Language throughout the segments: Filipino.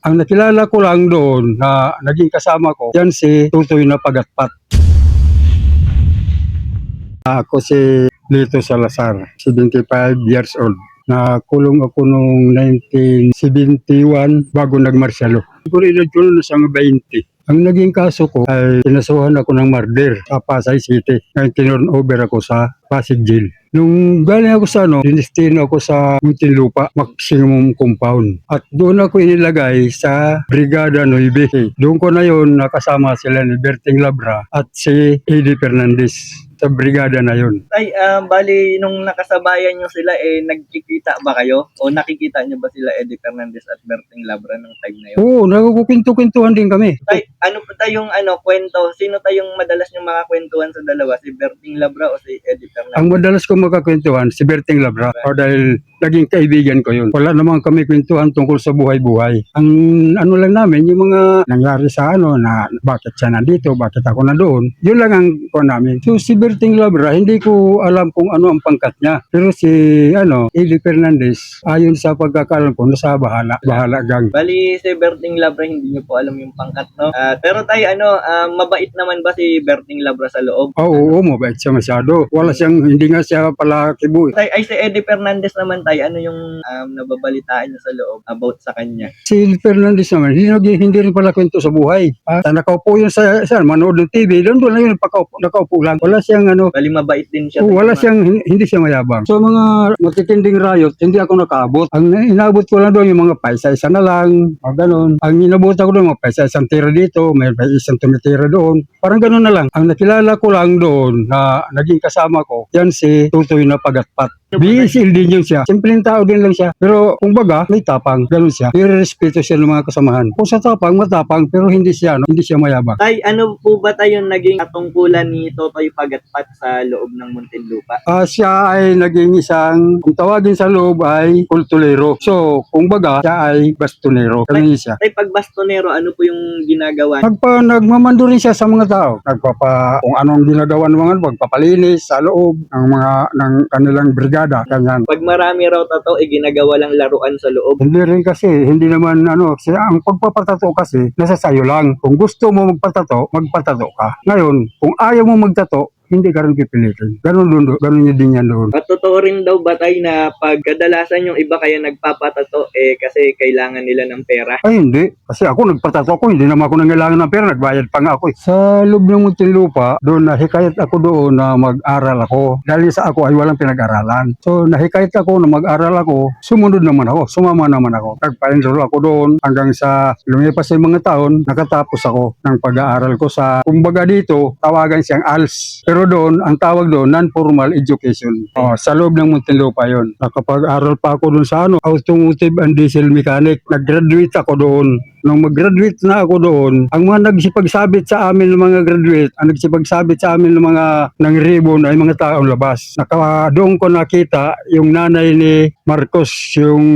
Ang nakilala ko lang doon na naging kasama ko, yan si Tutoy na Pagatpat. Ako si Lito Salazar, 75 years old. Nakulong ako noong 1971 bago nagmarsyalo. Siguro edad ko noon sa 20. Ang naging kaso ko ay pinasuhan ako ng murder sa Pasay City. Ngayon tinurn over ako sa Pasig Jail. Nung galing ako sa ano, dinestino ako sa Muntinlupa Maximum Compound. At doon ako inilagay sa Brigada 9. Doon ko na yon nakasama sila ni Berting Labra at si Eddie Fernandez sa brigada na yon. Tay, ah, bali, nung nakasabayan nyo sila, eh, nagkikita ba kayo? O nakikita nyo ba sila Eddie Fernandez at Berting Labra ng time na yun? Oo, nagkukwento-kwentuhan din kami. Tay, ano po tayong ano, kwento? Sino tayong madalas nyo makakwentuhan sa dalawa? Si Berting Labra o si Eddie Fernandez? Ang madalas ko makakwentuhan, si Berting Labra. O dahil naging kaibigan ko yun. Wala naman kami kwentuhan tungkol sa buhay-buhay. Ang ano lang namin, yung mga nangyari sa ano, na bakit siya nandito, bakit ako na doon. Yun lang ang ko namin. So si Berting Labra, hindi ko alam kung ano ang pangkat niya. Pero si ano, Eli Fernandez, ayon sa pagkakalam ko, nasa bahala, bahala gang. Bali, si Berting Labra, hindi nyo po alam yung pangkat, no? Ah, pero tayo, ano, ah, mabait naman ba si Berting Labra sa loob? Oo, oo, mabait siya masyado. Wala siyang, hindi nga siya pala kibu. Tay, ay si Eddie Fernandez naman tayo, ano yung um, nababalitaan nyo sa loob about sa kanya? Si Fernandez naman, hindi, hindi rin pala kwento sa buhay. Ah, nakaupo yun sa, sa manood ng TV, doon doon lang yun, nakaupo, nakaupo lang. Wala siyang ano, Bali, mabait din siya. oh, wala siyang, hin- hindi siya mayabang. So mga matitinding riot, hindi ako nakaabot. Ang inabot ko lang doon yung mga paisa-isa na lang, o ganun. Ang inabot ko doon, mga paisa-isang tira dito, may may isang tumitira doon. Parang ganun na lang. Ang nakilala ko lang doon na naging kasama ko, yan si Tutoy na Pagatpat. BSL din yun siya. Simpleng tao din lang siya. Pero kung baga, may tapang. Ganun siya. Pero respeto siya ng mga kasamahan. Kung sa tapang, matapang. Pero hindi siya, no? hindi siya mayabang. Tay, ano po ba tayo naging katungkulan ni Totoy Pagatpat sa loob ng Muntinlupa? Ah, siya ay naging isang, kung tawagin sa loob ay kultulero. So, kung baga, siya ay bastonero. Ganun siya. Tay, pag bastonero, ano po yung ginagawa? Nagpa, nagmamando rin siya sa mga tao. Nagpapa, kung anong ginagawa ng mga, pagpapalinis sa loob ng mga, ng kanilang brigada. Ganyan. Pag marami raw tato, eh, ginagawa lang laruan sa loob. Hindi rin kasi, hindi naman ano, kasi ang pagpapatato kasi, nasa sayo lang. Kung gusto mo magpatato, magpatato ka. Ngayon, kung ayaw mo magtato, hindi ka rin pipilitin. Ganun, doon, ganun yun din yan doon. At totoo rin daw ba tay na pag kadalasan yung iba kaya nagpapatato eh kasi kailangan nila ng pera? Ay, hindi. Kasi ako nagpatato ako, hindi naman ako nangailangan ng pera, nagbayad pa nga ako. eh. Sa loob ng Muntinlupa, doon nahikayat ako doon na mag-aral ako. Dahil sa ako ay walang pinag-aralan. So, nahikayat ako na mag-aral ako, sumunod naman ako, sumama naman ako. Nagpa-enroll ako doon hanggang sa lumipas sa mga taon, nakatapos ako ng pag-aaral ko sa, kumbaga dito, tawagan siyang ALS. Pero doon, ang tawag doon, non-formal education. Oh, sa loob ng Muntinlupa yon. Nakapag-aral pa ako doon sa ano, automotive and diesel mechanic. Nag-graduate ako doon. Nung mag-graduate na ako doon, ang mga nagsipagsabit sa amin ng mga graduate, ang nagsipagsabit sa amin ng mga ng ribbon ay mga taong labas. Naka, doon ko nakita yung nanay ni Marcos, yung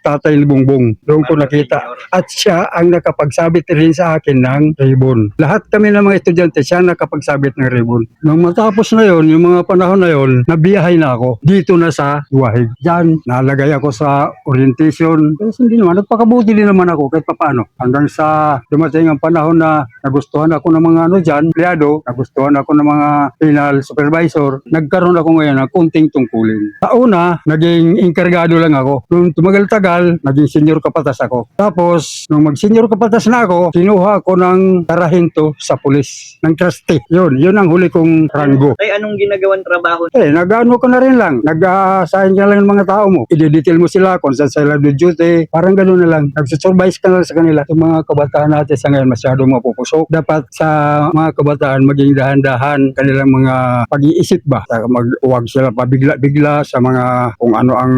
tatay ni Bongbong. Doon ko nakita. At siya ang nakapagsabit rin sa akin ng ribbon. Lahat kami ng mga estudyante, siya nakapagsabit ng ribbon. Nung matapos na yon, yung mga panahon na yon, nabiyahay na ako dito na sa Wahig. Diyan, nalagay ako sa orientation. Pero hindi naman, nagpakabuti din naman ako kahit papaano. Hanggang sa dumating ang panahon na nagustuhan ako ng mga ano dyan, empleyado, nagustuhan ako ng mga penal supervisor, nagkaroon ako ngayon ng kunting tungkulin. Sa una, naging inkargado lang ako. Nung tumagal-tagal, naging senior kapatas ako. Tapos, nung mag-senior kapatas na ako, kinuha ako ng tarahinto sa pulis, ng trustee. Yun, yun ang huli kong ranggo. Tay, anong ginagawan trabaho? Eh, nag-ano ka na rin lang. Nag-assign ka lang ng mga tao mo. I-detail mo sila kung saan sila do duty. Parang gano'n na lang. Nag-supervise ka na lang sa kanila. Yung mga kabataan natin sa ngayon masyadong mapupusok. Dapat sa mga kabataan maging dahan-dahan kanilang mga pag-iisip ba. Sa Mag, huwag sila pabigla-bigla sa mga kung ano ang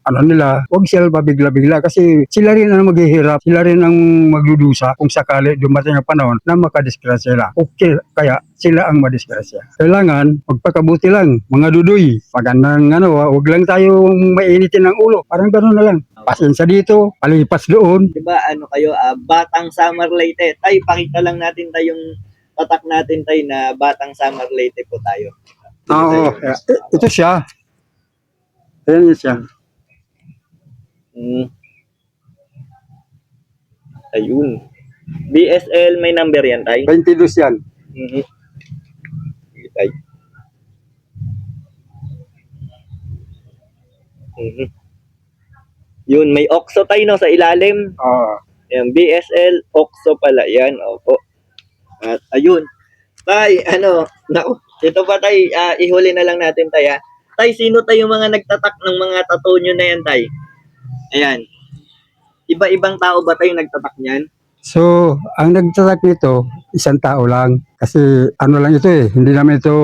ano nila. Huwag sila pabigla-bigla kasi sila rin ang maghihirap. Sila rin ang magdudusa kung sakali dumating ang panahon na makadisgrasya sila. Okay, kaya sila ang madisgrasya. Kailangan magpakabuti lang, mga dudoy. Magandang ano, huwag lang tayo mainitin ng ulo. Parang gano'n na lang. Pasensya dito, palipas doon. Di ba ano kayo, ah, Batang Summer Leyte. Tay, pakita lang natin tayong tatak natin tay na Batang Summer Leyte po tayo. Oo, eh, ito siya. Ayan yun siya. Mm. Ayun. BSL, may number yan, tay? 22 yan. Mhm. Sige, tay. Mhm. Yun, may OXO tayo no, sa ilalim. Ah. Ayan, BSL, OXO pala yan. Opo. At ayun. Tay, ano, naku, ito ba tay, ah, ihuli na lang natin tay ah. Tay, sino tayo mga nagtatak ng mga tattoo nyo na yan tay? Ayan. Iba-ibang tao ba tayo nagtatak niyan? So, ang nagtatak nito, isang tao lang. Kasi ano lang ito eh, hindi naman ito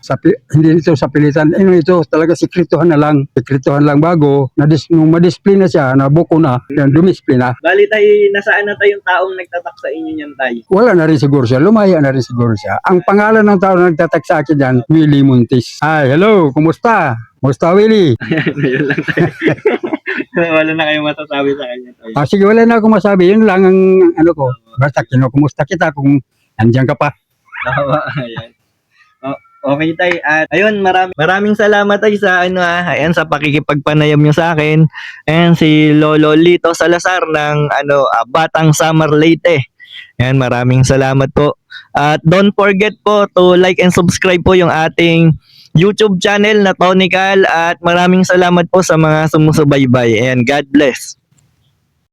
sa, hindi ito sa pilitan. Ano ito, talaga sikritohan na lang. Sikritohan lang bago, na nung madisplay na siya, nabuko na, yan, dumisplay na. Bali tay, nasaan na tayong taong nagtatak sa inyo niyan tay? Wala na rin siguro siya, lumaya na rin siguro siya. Ang pangalan ng tao na nagtatak sa akin dyan, Willie Muntis. Hi, hello, kumusta? Kumusta Willie? Ayun lang tay. Wala na kayong masasabi sa kanya tay. Ah, sige, wala na akong masabi. Yun lang ang ano ko. Basta kinukumusta kita kung nandiyan ka pa. Tama, ayan. O- okay tay. At ayun, maraming maraming salamat tay sa ano ah, ayan sa pakikipagpanayam niyo sa akin. Ayan si Lolo Lito Salazar ng ano ah, Batang Summer Leyte. Ayan, maraming salamat po. At don't forget po to like and subscribe po yung ating YouTube channel na Tonical at maraming salamat po sa mga sumusubaybay. Ayan, God bless.